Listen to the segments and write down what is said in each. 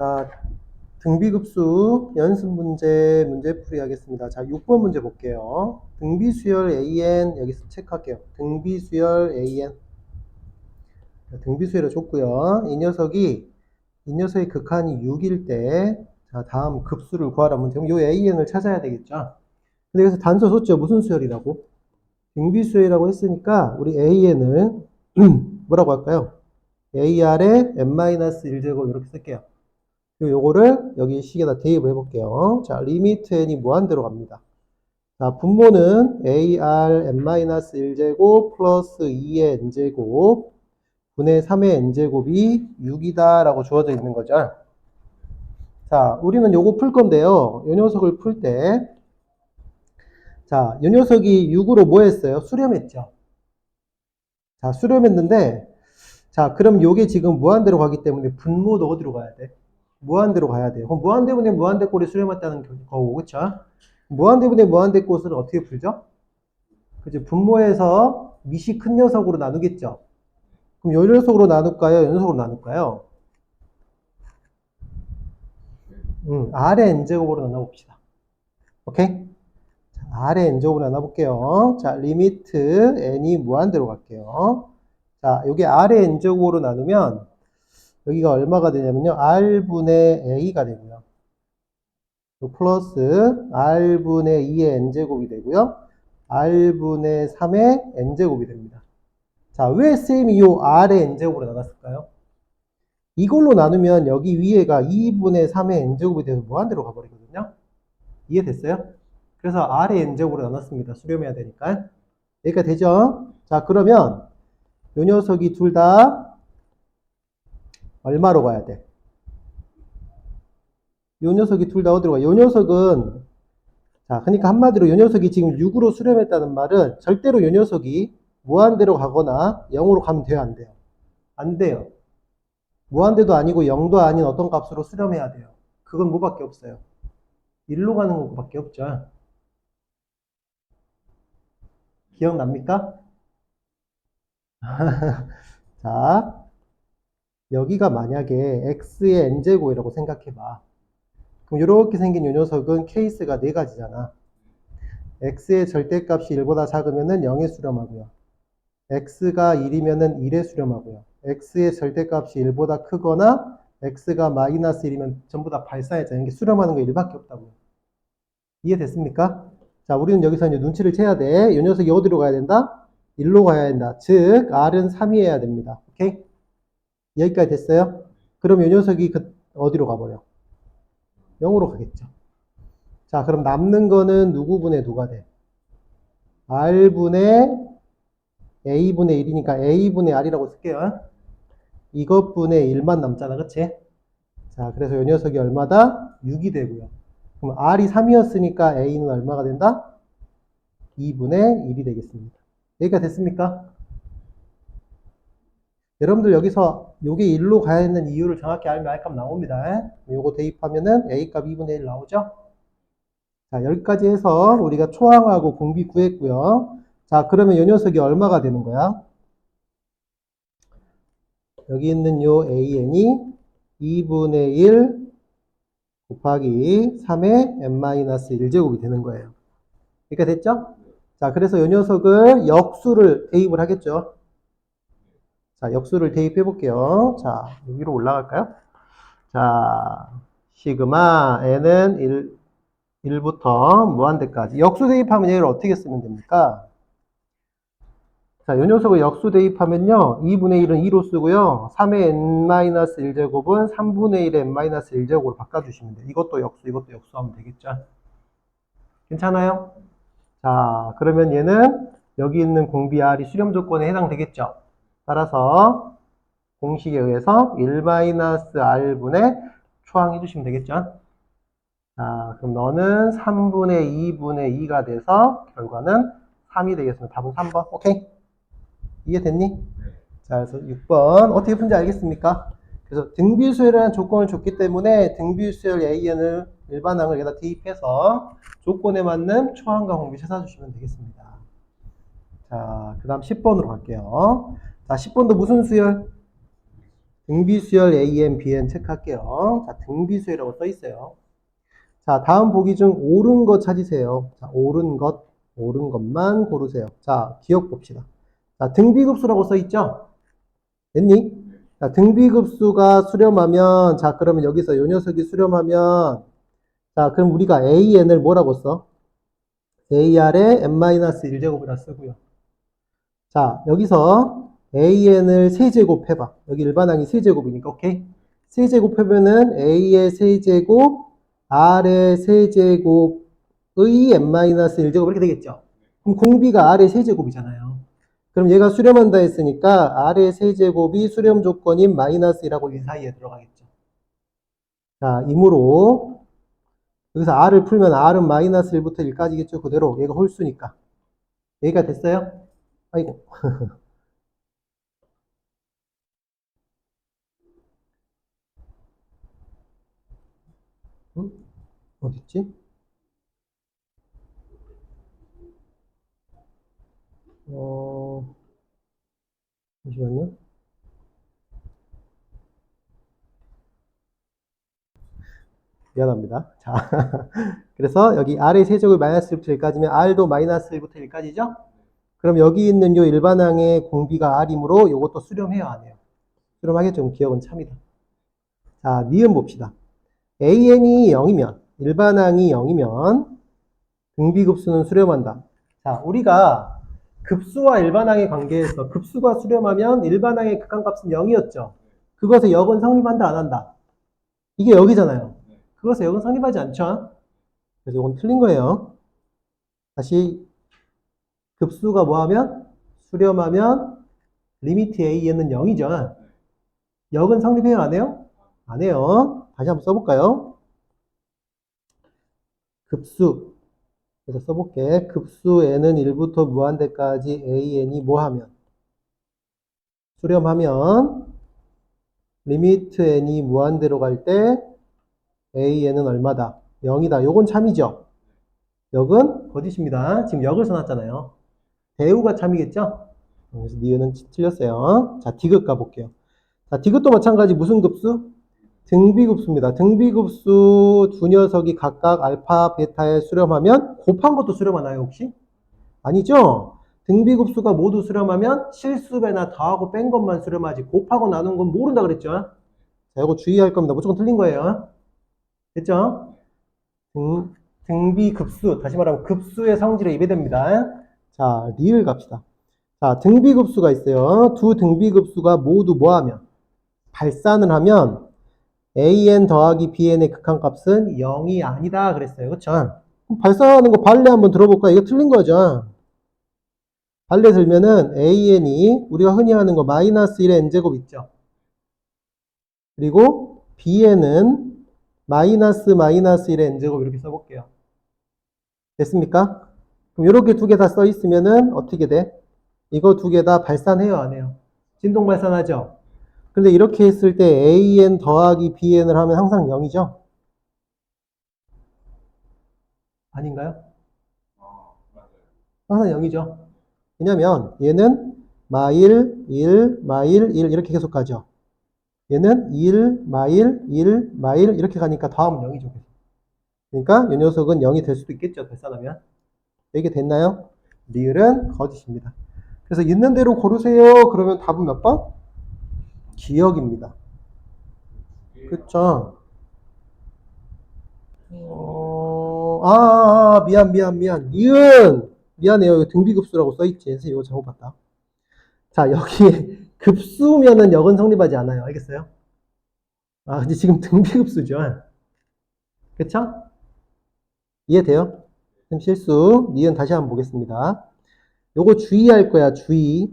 자, 등비급수 연습 문제 문제 풀이 하겠습니다. 자, 6번 문제 볼게요. 등비 수열 AN 여기서 체크할게요. 등비 수열 AN 자, 등비 수열을 줬고요. 이 녀석이 이 녀석의 극한이 6일 때 자, 다음 급수를 구하라 문제. 요 AN을 찾아야 되겠죠. 근데 여기서 단서 줬죠. 무슨 수열이라고? 등비 수열이라고 했으니까 우리 AN을 뭐라고 할까요? AR에 n-1제곱 이렇게 쓸게요. 요거를 여기 식에다 대입을 해볼게요. 자, 리미트 n이 무한대로 갑니다. 자, 분모는 AR n-1제곱 플러스 2의 n제곱 분의 3의 n제곱이 6이다 라고 주어져 있는 거죠. 자, 우리는 요거 풀 건데요. 요 녀석을 풀 때, 자, 요 녀석이 6으로 뭐 했어요? 수렴했죠. 자, 수렴했는데, 자, 그럼 요게 지금 무한대로 가기 때문에 분모도 어디로 가야 돼? 무한대로 가야 돼요. 그럼 무한대분의 무한대꼴이 수렴했다는 거고, 그쵸? 무한대분의 무한대꼴을 어떻게 풀죠? 그죠? 분모에서 밑이 큰 녀석으로 나누겠죠? 그럼 요 녀석으로 나눌까요? 요 녀석으로 나눌까요? 음, R의 n제곱으로 나눠봅시다. 오케이? 자, R의 n제곱으로 나눠볼게요. 자, 리미트 n이 무한대로 갈게요. 자, 여기 R의 n제곱으로 나누면 여기가 얼마가 되냐면요. R분의 A가 되고요. 요 플러스 R분의 2의 n제곱이 되고요. R분의 3의 n제곱이 됩니다. 자, 왜 쌤이 요 R의 n제곱으로 나눴을까요? 이걸로 나누면 여기 위에가 2분의 3의 n제곱이 돼서 무한대로 가버리거든요. 이해됐어요? 그래서 R의 n제곱으로 나눴습니다. 수렴해야 되니까. 여기가 되죠? 자, 그러면 요 녀석이 둘 다 얼마로 가야 돼? 요 녀석이 둘 다 어디로 가? 요 녀석은 자, 그러니까 한마디로 요 녀석이 지금 6으로 수렴했다는 말은 절대로 요 녀석이 무한대로 가거나 0으로 가면 돼요, 안 돼요? 안 돼요. 무한대도 아니고 0도 아닌 어떤 값으로 수렴해야 돼요. 그건 뭐밖에 없어요. 1로 가는 것밖에 없죠. 기억납니까? 자, 여기가 만약에 x의 n제곱이라고 생각해봐. 그럼 이렇게 생긴 이 녀석은 케이스가 네 가지잖아. x의 절대값이 1보다 작으면은 0에 수렴하고요. x가 1이면은 1에 수렴하고요. x의 절대값이 1보다 크거나 x가 마이너스 1이면 전부 다 발산했잖아요. 이게 수렴하는 거 1밖에 없다고요. 이해됐습니까? 자, 우리는 여기서 이제 눈치를 채야 돼. 이 녀석이 어디로 가야 된다? 1로 가야 된다. 즉, r은 3이어야 됩니다. 오케이? 여기까지 됐어요? 그럼 이 녀석이 그 어디로 가버려? 0으로 가겠죠. 자, 그럼 남는 거는 누구분의 누가 돼? r분의 a분의 1이니까 a분의 r이라고 쓸게요. 이것분의 1만 남잖아. 그치? 자, 그래서 이 녀석이 얼마다? 6이 되고요. 그럼 r이 3이었으니까 a는 얼마가 된다? 2분의 1이 되겠습니다. 여기가 됐습니까? 여러분들 여기서 요게 1로 가야 하는 이유를 정확히 알면 R값 나옵니다. 요거 대입하면은 A값 2분의 1 나오죠? 자, 여기까지 해서 우리가 초항하고 공비 구했고요. 자, 그러면 요 녀석이 얼마가 되는 거야? 여기 있는 요 AN이 2분의 1 곱하기 3의 n-1제곱이 되는 거예요. 이렇게 됐죠? 자, 그래서 요 녀석을 역수를 대입을 하겠죠? 자, 역수를 대입해 볼게요. 자, 여기로 올라갈까요? 자, 시그마 n은 1, 1부터 무한대까지. 역수 대입하면 얘를 어떻게 쓰면 됩니까? 자, 요 녀석을 역수 대입하면요. 2분의 1은 2로 쓰고요. 3의 n-1제곱은 3분의 1의 n-1제곱으로 바꿔주시면 돼요. 이것도 역수, 이것도 역수하면 되겠죠? 괜찮아요? 자, 그러면 얘는 여기 있는 공비 R이 수렴 조건에 해당되겠죠? 따라서 공식에 의해서 1-R분의 초항해 주시면 되겠죠? 자, 그럼 너는 3분의 2분의 2가 돼서 결과는 3이 되겠습니다. 답은 3번. 오케이? 이해됐니? 자, 그래서 6번 어떻게 푼지 알겠습니까? 그래서 등비수열이라는 조건을 줬기 때문에 등비수열 AN을 일반항을 여기다 대입해서 조건에 맞는 초항과 공비 찾아주시면 되겠습니다. 자, 그 다음 10번으로 갈게요. 자, 10번도 무슨 수열? 등비수열 AN, BN 체크할게요. 자, 등비수열이라고 써 있어요. 자, 다음 보기 중 옳은 것 찾으세요. 자, 옳은 것, 옳은 것만 고르세요. 자, 기억 봅시다. 자, 등비급수라고 써 있죠? 됐니? 자, 등비급수가 수렴하면, 자, 그러면 여기서 요 녀석이 수렴하면, 자, 그럼 우리가 AN을 뭐라고 써? AR에 n-1제곱이라 쓰고요. 자, 여기서 AN을 세제곱 해봐. 여기 일반항이 세제곱이니까, 오케이? 세제곱하면은 A의 세제곱, R의 세제곱의 n-1제곱 이렇게 되겠죠? 그럼 공비가 R의 세제곱이잖아요. 그럼 얘가 수렴한다 했으니까 R의 세제곱이 수렴 조건인 마이너스 1하고 이 사이에 들어가겠죠. 자, 이므로 여기서 R을 풀면 R은 마이너스 1부터 1까지겠죠. 그대로 얘가 홀수니까. 얘가 됐어요? 아이고. 어딨지? 어, 잠시만요. 미안합니다. 자, 그래서 여기 R의 세제곱이 마이너스 1부터 1까지면 R도 마이너스 1부터 1까지죠? 그럼 여기 있는 요 일반항의 공비가 R이므로 요것도 수렴해요, 안 해요? 수렴하겠죠? 기억은 참이다. 자, 니은 봅시다. AN이 0이면, 일반항이 0이면, 등비급수는 수렴한다. 자, 우리가 급수와 일반항의 관계에서 급수가 수렴하면 일반항의 극한값은 0이었죠. 그것에 역은 성립한다, 안 한다? 이게 여기잖아요. 그것에 역은 성립하지 않죠. 그래서 이건 틀린 거예요. 다시 급수가 뭐하면 수렴하면 리미트 a는 0이죠. 역은 성립해요, 안 해요? 안 해요. 다시 한번 써볼까요? 급수. 그래서 써볼게. 급수 n은 1부터 무한대까지 an이 뭐하면 수렴하면 리미트 n이 무한대로 갈 때 an은 얼마다? 0이다. 요건 참이죠. 역은 거짓입니다. 지금 역을 써놨잖아요. 대우가 참이겠죠? 그래서 니은은 틀렸어요. 자, 디귿 가볼게요. 자, 디귿도 마찬가지 무슨 급수? 등비급수입니다. 등비급수 두 녀석이 각각 알파, 베타에 수렴하면 곱한 것도 수렴하나요, 혹시? 아니죠? 등비급수가 모두 수렴하면 실수배나 더하고 뺀 것만 수렴하지 곱하고 나눈 건 모른다 그랬죠? 자, 이거 주의할 겁니다. 무조건 틀린 거예요. 됐죠? 등, 등비급수, 다시 말하면 급수의 성질에 입에됩니다. 자, 리을 갑시다. 자, 등비급수가 있어요. 두 등비급수가 모두 뭐하면? 발산을 하면 an 더하기 bn의 극한값은 0이 아니다 그랬어요. 그쵸? 그럼 발산하는 거 발레 한번 들어볼까요? 이거 틀린 거죠. 발레 들면은 an이 우리가 흔히 하는 거 마이너스 1의 n제곱 있죠. 그리고 bn은 마이너스 마이너스 1의 n제곱 이렇게 써볼게요. 됐습니까? 그럼 이렇게 두 개 다 써 있으면은 어떻게 돼? 이거 두 개 다 발산해요, 안 해요? 진동 발산하죠? 근데 이렇게 했을 때 an 더하기 bn을 하면 항상 0이죠? 아닌가요? 항상 0이죠. 왜냐면 얘는 마일, 1, 마일, 1 이렇게 계속 가죠. 얘는 1, 마일, 1, 마일 이렇게 가니까 다음은 0이죠. 그러니까 이 녀석은 0이 될 수도 있겠죠. 발산하면. 이게 됐나요? 리을은 거짓입니다. 그래서 있는 대로 고르세요. 그러면 답은 몇 번? 기억입니다. 그쵸? 어, 아, 아, 아, 미안, 미안, 미안. 니은! 미안해요. 이거 등비급수라고 써있지. 선생님 이거 잘못 봤다. 자, 여기 급수면은 역은 성립하지 않아요. 알겠어요? 아, 근데 지금 등비급수죠. 그쵸? 이해돼요? 좀 실수. 니은 다시 한번 보겠습니다. 요거 주의할 거야, 주의.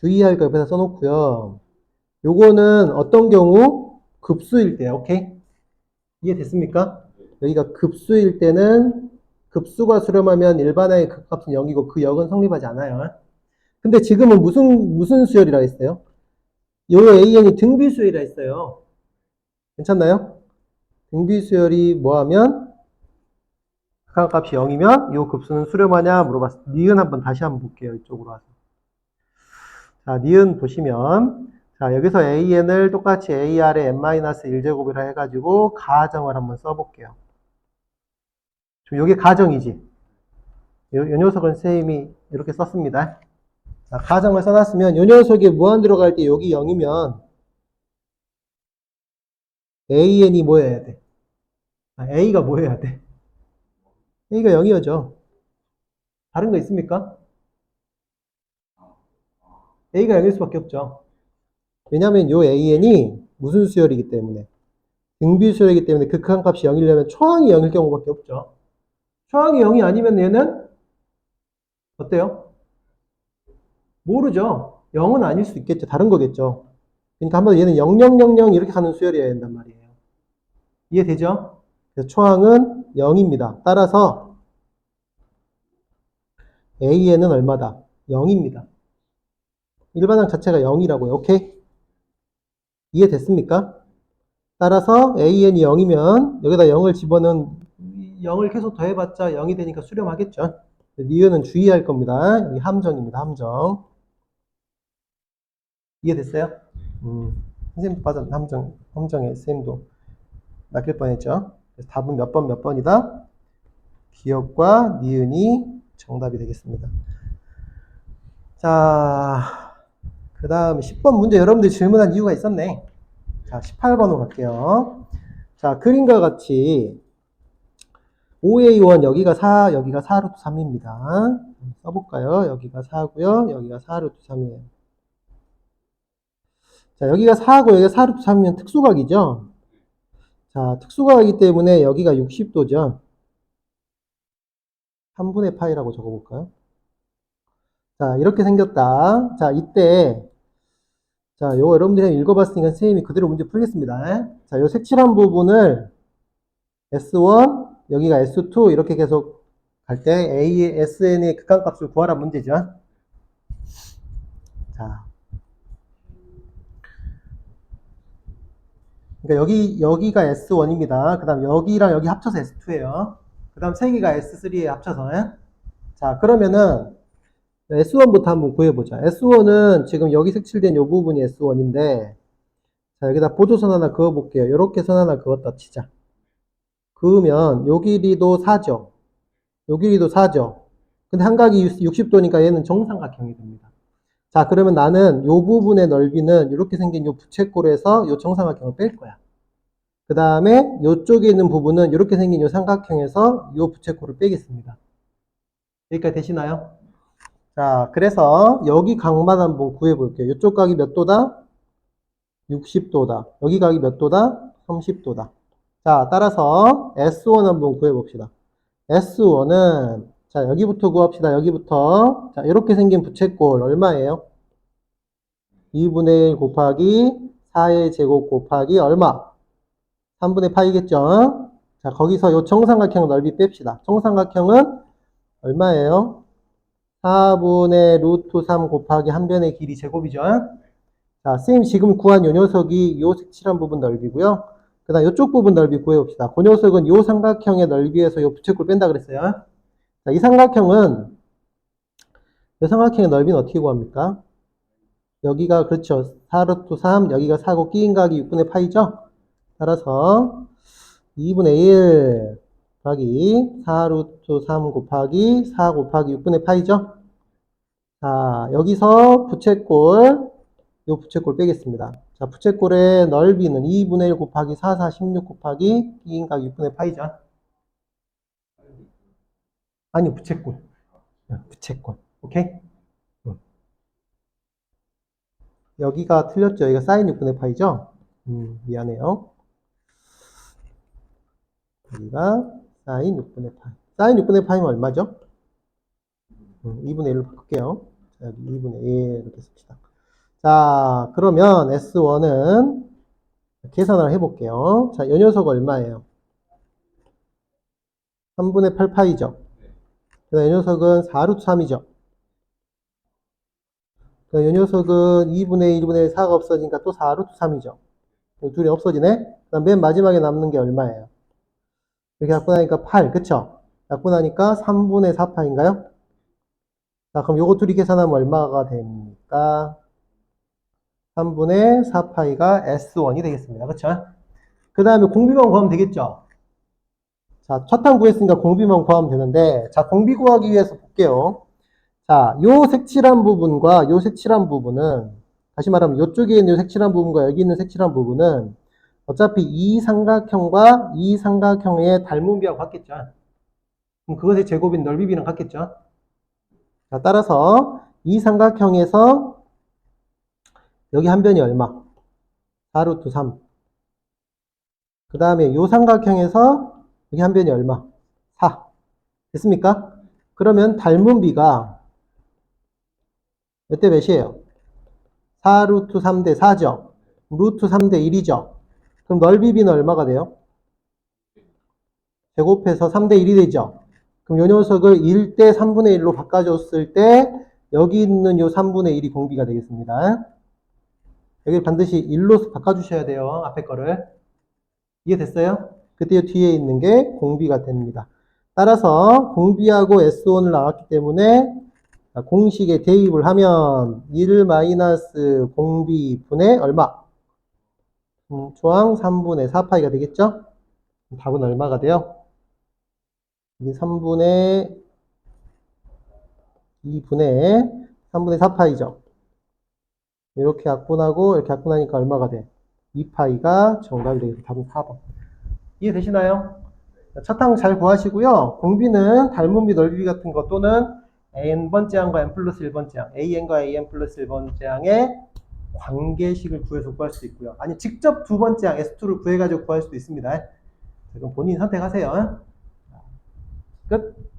주의할 거 옆에다 써놓고요. 요거는 어떤 경우? 급수일 때, 오케이? 이해됐습니까? 여기가 급수일 때는 급수가 수렴하면 일반화의 극값은 0이고 그 역은 성립하지 않아요. 근데 지금은 무슨, 무슨 수열이라 했어요? 요 AN이 등비수열이라 했어요. 괜찮나요? 등비수열이 뭐하면 극한값이 0이면 요 급수는 수렴하냐 물어봤어요. 니은 한번 다시 한번 볼게요. 이쪽으로 와서. 자, 니은 보시면, 자, 여기서 AN을 똑같이 AR의 n-1제곱이라 해가지고, 가정을 한번 써볼게요. 지금 요게 가정이지. 요, 요 녀석은 선생님이 이렇게 썼습니다. 자, 가정을 써놨으면, 요 녀석이 무한 들어갈 때 여기 0이면, AN이 뭐 해야 돼? 아, A가 뭐 해야 돼? A가 0이어죠. 다른 거 있습니까? A가 0일 수밖에 없죠. 왜냐면 요 AN이 무슨 수열이기 때문에 등비 수열이기 때문에 극한 값이 0이려면 초항이 0일 경우밖에 없죠. 초항이 0이 아니면 얘는 어때요? 모르죠. 0은 아닐 수 있겠죠. 다른 거겠죠. 그러니까 한번 얘는 0000 이렇게 가는 수열이어야 된단 말이에요. 이해되죠? 그래서 초항은 0입니다. 따라서 AN은 얼마다? 0입니다. 일반항 자체가 0이라고요. 오케이? 이해됐습니까? 따라서 AN이 0이면 여기다 0을 집어넣은 0을 계속 더해봤자 0이 되니까 수렴하겠죠. 니은은 주의할 겁니다. 여기 함정입니다. 함정. 이해됐어요? 음, 선생님도 빠졌네. 함정, 함정에 선생님도 낚일 뻔했죠. 그래서 답은 몇 번 몇 번이다? 기억과 니은이 정답이 되겠습니다. 자, 그 다음 10번 문제 여러분들이 질문한 이유가 있었네. 자, 18번으로 갈게요. 자, 그림과 같이 5A1 여기가 4, 여기가 4루트 3입니다. 써볼까요? 여기가 4고요. 여기가 4루트 3이에요. 자, 여기가 4고 여기가 4루트 3이면 특수각이죠? 자, 특수각이기 때문에 여기가 60도죠? 3분의 파이라고 적어볼까요? 자, 이렇게 생겼다. 자, 이때, 자, 요거 여러분들이 읽어봤으니까 선생님이 그대로 문제 풀겠습니다. 자, 요 색칠한 부분을 S1, 여기가 S2, 이렇게 계속 갈 때 A, SN의 극한값을 구하라 문제죠. 자. 그러니까 여기, 여기가 S1입니다. 그 다음 여기랑 여기 합쳐서 S2예요. 그 다음 세 개가 S3에 합쳐서. 예? 자, 그러면은 S1부터 한번 구해보자. S1은 지금 여기 색칠된 이 부분이 S1인데, 자, 여기다 보조선 하나 그어볼게요. 이렇게 선 하나 그었다 치자. 그으면 요 길이도 4죠. 요 길이도 4죠. 근데 한각이 60도니까 얘는 정삼각형이 됩니다. 자, 그러면 나는 요 부분의 넓이는 이렇게 생긴 요 부채꼴에서 요 정삼각형을 뺄 거야. 그 다음에 요쪽에 있는 부분은 이렇게 생긴 요 삼각형에서 요 부채꼴을 빼겠습니다. 여기까지 되시나요? 자, 그래서 여기 각만 한번 구해볼게요. 이쪽 각이 몇 도다? 60도다. 여기 각이 몇 도다? 30도다. 자, 따라서 S1 한번 구해봅시다. S1은 자, 여기부터 구합시다. 여기부터 자, 이렇게 생긴 부채꼴 얼마예요? 2분의 1 곱하기 4의 제곱 곱하기 얼마? 3분의 파이겠죠? 자, 거기서 요 정삼각형 넓이 뺍시다. 정삼각형은 얼마예요? 4분의 루트 3 곱하기 한 변의 길이 제곱이죠. 자, 쌤 지금 구한 요 녀석이 요 색칠한 부분 넓이고요. 그 다음 요쪽 부분 넓이 구해봅시다. 그 녀석은 요 삼각형의 넓이에서 요 부채꼴 뺀다 그랬어요. 자, 이 삼각형은 요 삼각형의 넓이는 어떻게 구합니까? 여기가 그렇죠. 4루트 3, 여기가 4고 끼인 각이 6분의 파이죠? 따라서 2분의 1 곱하기 4루트 3 곱하기 4 곱하기 6분의 파이죠? 자, 여기서 부채꼴, 요 부채꼴 빼겠습니다. 자, 부채꼴의 넓이는 2분의 1 곱하기 4, 4, 16 곱하기 끼인각 6분의 파이죠? 아니요, 부채꼴. 부채꼴. 오케이? 응. 여기가 틀렸죠? 여기가 사인 6분의 파이죠? 음, 미안해요. 여기가 사인 6분의 파이. 사인 6분의 파이면 얼마죠? 음, 2분의 1로 바꿀게요. 자, 여기 2분의 1 이렇게 씁시다. 자, 그러면 S1은 계산을 해볼게요. 자, 이 녀석 얼마예요? 3분의 8파이죠. 그다음 이 녀석은 4루트 3이죠. 그다음 이 녀석은 2분의 1분의 4가 없어지니까 또 4루트 3이죠. 둘이 없어지네. 그다음 맨 마지막에 남는 게 얼마예요? 이렇게 갖고 나니까 8, 그쵸? 갖고 나니까 3분의 4파인가요? 자, 그럼 요거 둘이 계산하면 얼마가 됩니까? 3분의 4파이가 S1이 되겠습니다. 그쵸? 그 다음에 공비만 구하면 되겠죠? 자, 첫항 구했으니까 공비만 구하면 되는데, 자, 공비 구하기 위해서 볼게요. 자, 요 색칠한 부분과 요 색칠한 부분은, 다시 말하면 요쪽에 있는 요 색칠한 부분과 여기 있는 색칠한 부분은, 어차피 이 삼각형과 이 삼각형의 닮은 비하고 같겠죠? 그럼 그것의 제곱인 넓이비랑 같겠죠? 자, 따라서 이 삼각형에서 여기 한 변이 얼마? 4루트 3. 그 다음에 요 삼각형에서 여기 한 변이 얼마? 4. 됐습니까? 그러면 닮은 비가 몇 대 몇이에요? 4루트 3대 4죠? 루트 3대 1이죠? 그럼 넓이 비는 얼마가 돼요? 제곱해서 3대 1이 되죠? 그럼 요 녀석을 1대 3분의 1로 바꿔줬을 때 여기 있는 요 3분의 1이 공비가 되겠습니다. 여기를 반드시 1로 바꿔주셔야 돼요. 앞에 거를. 이해됐어요? 그때 뒤에 있는 게 공비가 됩니다. 따라서 공비하고 S1을 나왔기 때문에 공식에 대입을 하면 1 마이너스 공비 분의 얼마? 음, 조항 3분의 4파이가 되겠죠? 답은 얼마가 돼요? 이게 3분의 2분의 3분의 4파이죠. 이렇게 약분하고 이렇게 약분하니까 얼마가 돼? 2파이가 정답이 되겠다. 답은 4번. 이해되시나요? 첫항 잘 구하시고요. 공비는 닮은비 넓이비 같은 거 또는 n번째 항과 n 플러스 1번째 항, an과 an 플러스 1번째 항의 관계식을 구해서 구할 수 있고요. 아니 직접 두 번째 항 S2를 구해가지고 구할 수도 있습니다. 그럼 본인 선택하세요. 끝.